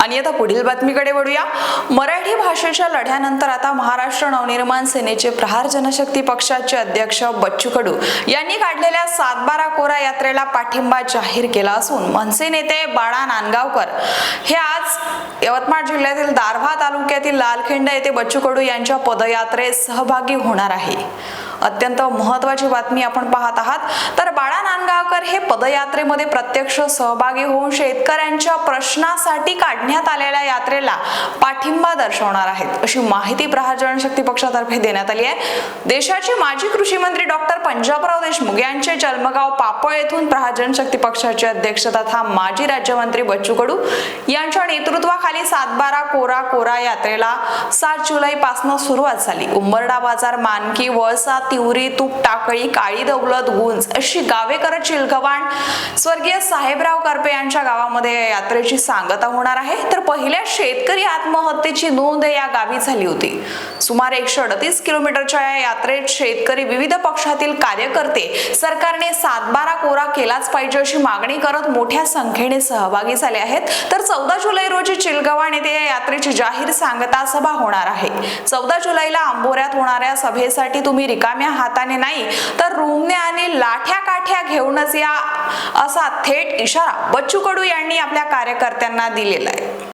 आणि आता पुढील बातमीकडे वळूया. मराठी भाषेच्या लढ्यानंतर आता महाराष्ट्र नवनिर्माण सेनेचे प्रहार जनशक्ती पक्षाचे अध्यक्ष बच्चू कडू यांनी काढलेल्या सातबारा कोरा यात्रेला पाठिंबा जाहीर केला असून मनसे नेते बाळा नांदगावकर हे आज यवतमाळ जिल्ह्यातील दारव्हा तालुक्यातील लालखिंड येथे बच्चू कडू यांच्या पदयात्रेत सहभागी होणार आहे. अत्यंत महत्वाची बातमी आपण पाहत आहात. तर बाळा नांदगाव नांदगावकर हे पदयात्रेमध्ये प्रत्यक्ष सहभागी होऊन शेतकऱ्यांच्या प्रश्नासाठी काढण्यात आलेल्या यात्रेला पाठिंबा दर्शवणार आहेत. अशी माहिती प्रहार जनशक्ती पक्षातर्फे देण्यात आली आहे. देशाचे माजी कृषी मंत्री डॉक्टर पंजाबराव देशमुख यांचे जन्मगाव पापळ येथून प्रहार जनशक्ती पक्षाचे अध्यक्ष तथा माजी राज्यमंत्री बच्चू कडू यांच्या नेतृत्वाखाली सातबारा कोरा कोरा यात्रेला सात जुलै पासून सुरुवात झाली. उंबरडा बाजार मानकी वळसा तिवरी तूप टाकळी काळी दौलत गुंज अशी गावे करत चिलगवाण स्वर्गीय साहेबराव करपे यांच्या गावामध्ये या यात्रेची सांगता होणार आहे. तर पहिल्या शेतकरी आत्महत्येची नोंद या गावी झाली होती. सुमारे एकशे अडतीस किलोमीटरच्या या यात्रेत शेतकरी विविध पक्षातील कार्यकर्ते सरकारने सातबारा कोरा केलाच पाहिजे अशी मागणी करत मोठ्या संख्येने सहभागी झाले आहेत. तर चौदा जुलै रोजी चिलगवाण येथे या यात्रेची जाहीर सांगता सभा होणार आहे. चौदा जुलैला आंबोऱ्यात होणाऱ्या सभेसाठी तुम्ही रिकाम्या हाताने नाही तर रुमने आणि लाठ्या काठ्या घेऊनच या असा थेट इशारा बच्चू कडू यांनी आपल्या कार्यकर्त्यांना दिलेला आहे.